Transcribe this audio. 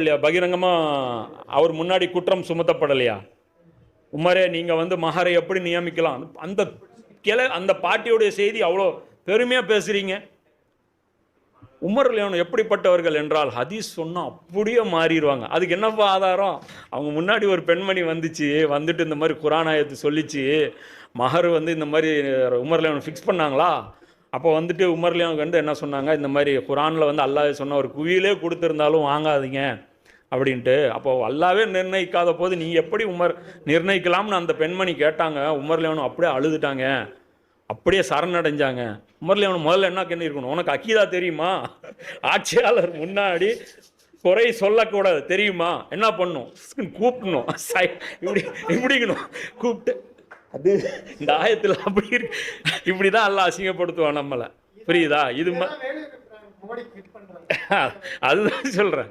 இல்லையா பகிரங்கமாக அவர் முன்னாடி குற்றம் சுமத்தப்படலையா? உமரே நீங்கள் வந்து மகரை எப்படி நியமிக்கலாம்? அந்த கிளை அந்த பாட்டியுடைய செய்தி அவ்வளோ பெருமையாக பேசுகிறீங்க உமர் லியோன் எப்படிப்பட்டவர்கள் என்றால் ஹதீஸ் சொன்னால் அப்படியே மாறிடுவாங்க. அதுக்கு என்னப்பா ஆதாரம்? அவங்க முன்னாடி ஒரு பெண்மணி வந்துச்சு வந்துட்டு இந்த மாதிரி குரானாயத்து சொல்லிச்சு மகர் வந்து இந்த மாதிரி உமர் லியோன் ஃபிக்ஸ் பண்ணாங்களா? அப்போ வந்துட்டு உமர் லியோனுக்கு வந்து என்ன சொன்னாங்க? இந்த மாதிரி குரானில் வந்து அல்லாஹ் சொன்ன ஒரு குவியிலே கொடுத்துருந்தாலும் வாங்காதீங்க. அப்படின்ட்டு அப்போ அல்லாவே நிர்ணயிக்காத போது நீ எப்படி உமர் நிர்ணயிக்கலாம்னு அந்த பெண்மணி கேட்டாங்க. உமர் லியோனும் அப்படியே அழுதுட்டாங்க. அப்படியே சரணடைஞ்சாங்க. உமர்ல அவனு முதல்ல என்ன பண்ணி இருக்கணும் உனக்கு அக்கீதா தெரியுமா? ஆட்சியாளர் முன்னாடி குறை சொல்லக்கூடாது தெரியுமா? என்ன பண்ணும்? கூப்பிடணும். சை இப்படி இப்படிக்கணும். கூப்பிட்டு அது இந்த ஆயத்தில் அப்படி இருக்கு. இப்படி தான் எல்லாம் அசிங்கப்படுத்துவான் நம்மளை. புரியுதா? இது. அதுதான் சொல்கிறேன்